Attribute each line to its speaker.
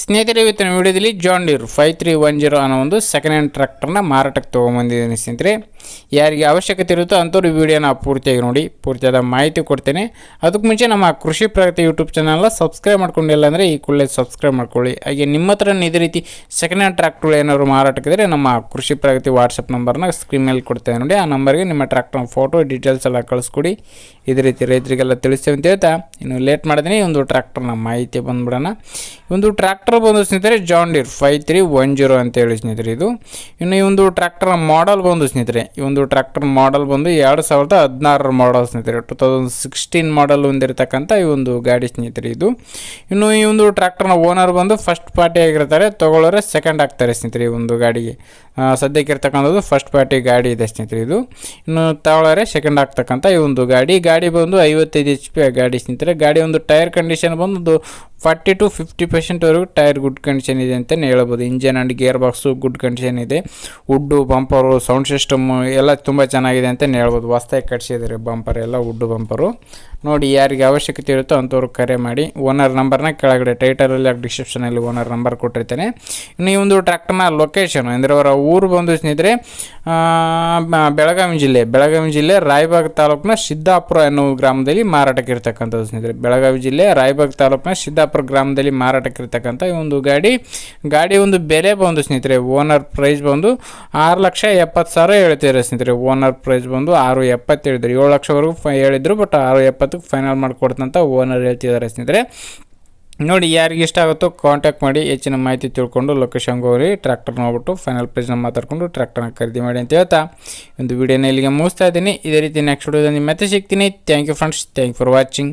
Speaker 1: ಸ್ನೇಹಿತರೆ, ಇವತ್ತಿನ ವಿಡಿಯೋದಲ್ಲಿ John Deere five three one zero ಅನ್ನೋ ಒಂದು ಸೆಕೆಂಡ್ ಹ್ಯಾಂಡ್ ಟ್ರ್ಯಾಕ್ಟರ್ನ ಮಾರಾಟಕ್ಕೆ ತೊಗೊಂಬಂದಿದ್ದೀನಿ ಸ್ನೇಹಿತರೆ. ಯಾರಿಗೆ ಅವಶ್ಯಕತೆ ಇರುತ್ತೋ ಅಂಥವ್ರು ವಿಡಿಯೋನ ಪೂರ್ತಿಯಾಗಿ ನೋಡಿ, ಪೂರ್ತಿಯಾದ ಮಾಹಿತಿ ಕೊಡ್ತೇನೆ. ಅದಕ್ಕೆ ಮುಂಚೆ ನಮ್ಮ ಕೃಷಿ ಪ್ರಗತಿ ಯೂಟ್ಯೂಬ್ ಚಾನಲ್ನ ಸಬ್ಸ್ಕ್ರೈಬ್ ಮಾಡ್ಕೊಂಡಿಲ್ಲ ಅಂದರೆ ಈ ಕೂಡಲೇ ಸಬ್ಸ್ಕ್ರೈಬ್ ಮಾಡ್ಕೊಳ್ಳಿ. ಹಾಗೆ ನಿಮ್ಮ ಹತ್ರ ಇದೇ ರೀತಿ ಸೆಕೆಂಡ್ ಹ್ಯಾಂಡ್ ಟ್ರ್ಯಾಕ್ಟರ್ ಏನಾದ್ರು ಮಾರಾಟಕ್ಕಿದ್ರೆ ನಮ್ಮ ಕೃಷಿ ಪ್ರಗತಿ ವಾಟ್ಸಪ್ ನಂಬರ್ನ ಸ್ಕ್ರೀನ್ ಮೇಲೆ ಕೊಡ್ತೇವೆ ನೋಡಿ. ಆ ನಂಬರ್ಗೆ ನಿಮ್ಮ ಟ್ರ್ಯಾಕ್ಟರ್ನ ಫೋಟೋ ಡೀಟೇಲ್ಸ್ ಎಲ್ಲ ಕಳಿಸ್ಕೊಡಿ. ಇದೇ ರೀತಿ ರೈತರಿಗೆಲ್ಲ ತಿಳಿಸ್ತೇವೆ ಅಂತ ಹೇಳ್ತಾ ಇನ್ನು ಲೇಟ್ ಮಾಡಿದ್ರೆ ಒಂದು ಟ್ರ್ಯಾಕ್ಟರ್ನ ಮಾಹಿತಿ ಬಂದ್ಬಿಡೋಣ. ಒಂದು ಟ್ರ್ಯಾಕ್ಟರ್ ಬಂದು ಸ್ನೇಹಿತರೆ John Deere five three one zero ಅಂತ ಹೇಳಿ ಸ್ನೇಹಿತರೆ ಇದು. ಇನ್ನು ಈ ಒಂದು ಟ್ರ್ಯಾಕ್ಟರ್ ಮಾಡಲ್ ಬಂದು ಸ್ನೇಹಿತರೆ, ಈ ಒಂದು ಟ್ರ್ಯಾಕ್ಟರ್ ಮಾಡಲ್ ಬಂದು ಎರಡು ಸಾವಿರದ ಹದಿನಾರರ ಮಾಡಲ್ ಸ್ನೇಹಿತರೆ ಟು ತೌಸಂಡ್ ಸಿಕ್ಸ್ಟೀನ್ ಮಾಡಲ್ ಹೊಂದಿರತಕ್ಕಂಥ ಈ ಒಂದು ಗಾಡಿ ಸ್ನೇಹಿತರೆ ಇದು. ಇನ್ನು ಈ ಒಂದು ಟ್ರ್ಯಾಕ್ಟರ್ನ ಓನರ್ ಬಂದು ಫಸ್ಟ್ ಪಾರ್ಟಿ ಆಗಿರ್ತಾರೆ, ತೊಗೊಳ್ಳೋರೆ ಸೆಕೆಂಡ್ ಆಗ್ತಾರೆ ಸ್ನೇಹಿತರೆ ಈ ಒಂದು ಗಾಡಿಗೆ. ಸದ್ಯಕ್ಕೆ ಇರ್ತಕ್ಕಂಥದ್ದು ಫಸ್ಟ್ ಪಾರ್ಟಿ ಗಾಡಿ ಇದೆ ಸ್ನೇಹಿತರೆ ಇದು. ಇನ್ನು ತಗೊಳ್ಳೋರೆ ಸೆಕೆಂಡ್ ಆಗ್ತಕ್ಕಂಥ ಈ ಒಂದು ಗಾಡಿ. ಗಾಡಿ ಬಂದು ಐವತ್ತೈದು ಎಚ್ ಪಿ ಗಾಡಿ ಸ್ನೇಹಿತರೆ. ಗಾಡಿ ಒಂದು ಟೈರ್ ಕಂಡೀಷನ್ ಬಂದು ಫಾರ್ಟಿ ಟು ಫಿಫ್ಟಿ ಪರ್ಸೆಂಟ್ವರೆಗೂ ಟೈರ್ ಗುಡ್ ಕಂಡೀಷನ್ ಇದೆ ಅಂತಲೇ ಹೇಳ್ಬೋದು. Engine and gear box good condition ಇದೆ. ವುಡ್ಡು, ಬಂಪರು, ಸೌಂಡ್ ಸಿಸ್ಟಮು ಎಲ್ಲ ತುಂಬ ಚೆನ್ನಾಗಿದೆ ಅಂತಲೇ ಹೇಳ್ಬೋದು. ಹೊಸ್ದಾಗಿ ಕಟ್ಸಿದ್ದಾರೆ ಬಂಪರ್ ಎಲ್ಲ, ವುಡ್ಡು, ಬಂಪರು. ನೋಡಿ ಯಾರಿಗೆ ಅವಶ್ಯಕತೆ ಇರುತ್ತೋ ಅಂಥವ್ರು ಕರೆ ಮಾಡಿ. ಓನರ್ ನಂಬರ್ನ ಕೆಳಗಡೆ ಟೈಟಲಲ್ಲಿ ಡಿಸ್ಕ್ರಿಪ್ಷನಲ್ಲಿ ಓನರ್ ನಂಬರ್ ಕೊಟ್ಟಿರ್ತೇನೆ. ಇನ್ನು ಈ ಒಂದು ಟ್ರ್ಯಾಕ್ಟರ್ನ ಲೊಕೇಶನ್ ಅಂದರೆ ಅವರ ಊರು ಬಂದು ಸ್ನೇಹಿತರೆ ಬೆಳಗಾವಿ ಜಿಲ್ಲೆ. ಬೆಳಗಾವಿ ಜಿಲ್ಲೆ ರಾಯಬಾಗ್ ತಾಲೂಕಿನ ಸಿದ್ದಾಪುರ ಎನ್ನುವ ಗ್ರಾಮದಲ್ಲಿ ಮಾರಾಟಕ್ಕೆ ಇರ್ತಕ್ಕಂಥದ್ದು ಸ್ನೇಹಿತರೆ. ಬೆಳಗಾವಿ ಜಿಲ್ಲೆ ರಾಯಬಾಗ್ ತಾಲೂಕಿನ ಸಿದ್ದಾಪುರ ಗ್ರಾಮದಲ್ಲಿ ಮಾರಾಟಕ್ಕೆ ಇರ್ತಕ್ಕಂಥ ಈ ಒಂದು ಗಾಡಿ. ಗಾಡಿ ಒಂದು ಬೆಲೆ ಬಂದು ಸ್ನೇಹಿತರೆ, ಓನರ್ ಪ್ರೈಸ್ ಬಂದು ಆರು ಲಕ್ಷ ಎಪ್ಪತ್ತು ಸಾವಿರ ಹೇಳ್ತಿದ್ದಾರೆ ಸ್ನೇಹಿತರೆ. ಓನರ್ ಪ್ರೈಸ್ ಬಂದು ಆರು ಎಪ್ಪತ್ತು ಹೇಳಿದ್ರು ಏಳು ಲಕ್ಷವರೆಗೂ ಫೈ, ಹೇಳಿದ್ರು, ಬಟ್ ಆರು ಎಪ್ಪತ್ತಕ್ಕೆ ಫೈನಲ್ ಮಾಡಿಕೊಡ್ತಂತ ಓನರ್ ಹೇಳ್ತಿದ್ದಾರೆ ಸ್ನೇಹಿತರೆ. ನೋಡಿ, ಯಾರಿಗೆ ಇಷ್ಟ ಆಗುತ್ತೋ ಕಾಂಟ್ಯಾಕ್ಟ್ ಮಾಡಿ, ಹೆಚ್ಚಿನ ಮಾಹಿತಿ ತಿಳ್ಕೊಂಡು ಲೊಕೇಶನ್ಗೆ ಹೋಗಿ ಟ್ರ್ಯಾಕ್ಟರ್ ನೋಡ್ಬಿಟ್ಟು ಫೈನಲ್ ಪ್ರೈಸ್ನ ಮಾತಾಡ್ಕೊಂಡು ಟ್ರ್ಯಾಕ್ಟರ್ನ ಖರೀದಿ ಮಾಡಿ ಅಂತ ಹೇಳ್ತಾ ಒಂದು ವಿಡಿಯೋನ ಇಲ್ಲಿಗೆ ಮುಗಿಸ್ತಾ ಇದ್ದೀನಿ. ಇದೇ ರೀತಿ ನೆಕ್ಸ್ಟ್ ವಿಡಿಯೋದಲ್ಲಿ ಮತ್ತೆ ಸಿಗ್ತೀನಿ. Thank you friends thank for watching